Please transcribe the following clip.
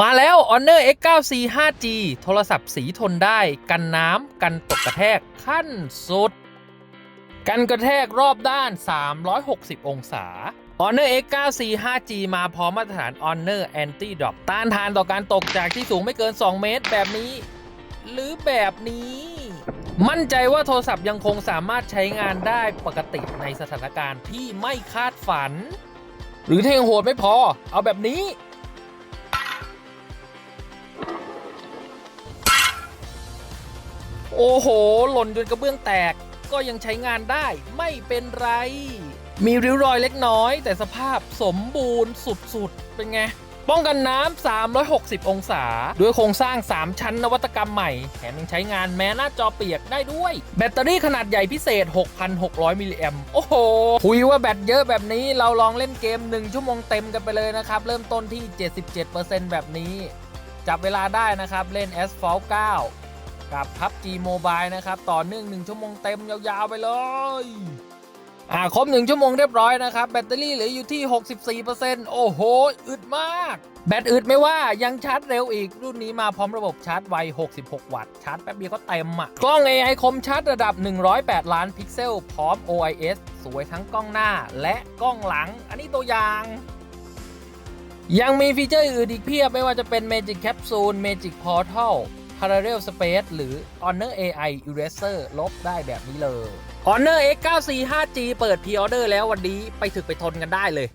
มาแล้ว Honor X94 5G โทรศัพท์สีทนได้กันน้ำกันตกกระแทกขั้นสุด กันกระแทกรอบด้าน 360 องศา Honor X94 5G มาพร้อมมาตรฐาน Honor Anti Drop ต้านทานต่อการตกจากที่สูงไม่เกิน 2 เมตรแบบนี้ หรือแบบนี้ มั่นใจว่าโทรศัพท์ยังคงสามารถใช้งานได้ปกติในสถานการณ์ที่ไม่คาดฝัน หรือถ้ายังโหดไม่พอ เอาแบบนี้ โอ้โห หล่นจนกระเบื้องแตก ก็ยังใช้งานได้ไม่เป็นไร มีริ้วรอยเล็กน้อย แต่สภาพสมบูรณ์สุดๆ เป็นไง ป้องกันน้ำ 360 องศา ด้วยโครงสร้าง 3 ชั้นนวัตกรรมใหม่ แถมยังใช้งานแม้หน้าจอเปียกได้ด้วย แบตเตอรี่ขนาดใหญ่พิเศษ 6,600 มิลลิแอมโอ้โห คุยว่าแบตเยอะแบบนี้เราลองเล่นเกม 1 ชั่วโมงเต็มกันไปเลยนะครับ เริ่มต้นที่ 77%แบบนี้ จับเวลาได้นะครับ เล่น Asphalt 9 กับ PUBG Mobile นะครับ ต่อเนื่อง1ชั่วโมงเต็มยาวๆไปเลยอ่าครบ 1 ชั่วโมงเรียบร้อยนะครับ แบตเตอรี่เหลืออยู่ที่ 64%โอ้โห อึดมาก แบตอึดไม่ว่ายังชาร์จเร็วอีก รุ่นนี้มาพร้อมระบบชาร์จไว 66 วัตต์ ชาร์จแป๊บเดียวก็เต็มอะกล้อง AI คมชัดระดับ 108 ล้านพิกเซล พร้อม OIS สวยทั้งกล้องหน้าและกล้องหลัง อันนี้ตัวอย่างยังมีฟีเจอร์อื่นอีกเพียบไม่ว่าจะเป็น Magic Capsule Magic Portal Parallel Space หรือ Honor AI Eraser ลบได้แบบนี้เลย Honor X94 5G เปิดพรีออเดอร์แล้ววันนี้ไปถึกไปทนกันได้เลย